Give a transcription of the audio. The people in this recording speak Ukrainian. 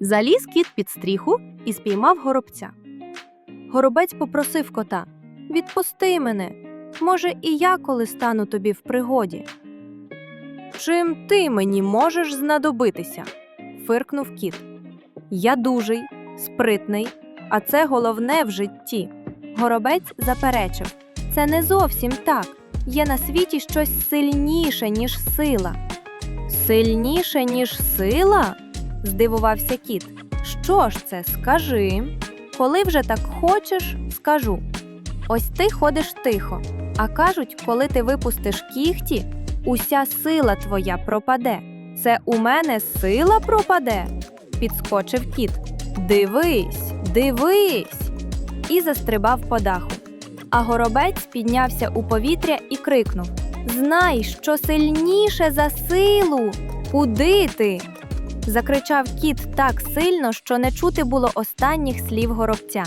Заліз кіт під стріху і спіймав горобця. Горобець попросив кота Відпусти мене. Може, і я коли стану тобі в пригоді. Чим ти мені можеш знадобитися? фиркнув кіт. Я дужий, спритний, а це головне в житті. Горобець заперечив це не зовсім так. Є на світі щось сильніше, ніж сила. Сильніше, ніж сила? Здивувався кіт. Що ж це, скажи? Коли вже так хочеш, скажу. Ось ти ходиш тихо, а кажуть, коли ти випустиш кіхті, уся сила твоя пропаде. Це у мене сила пропаде? підскочив кіт. Дивись, дивись. І застрибав по даху. А горобець піднявся у повітря і крикнув: Знай, що сильніше за силу. Куди ти? Закричав кіт так сильно, що не чути було останніх слів горобця.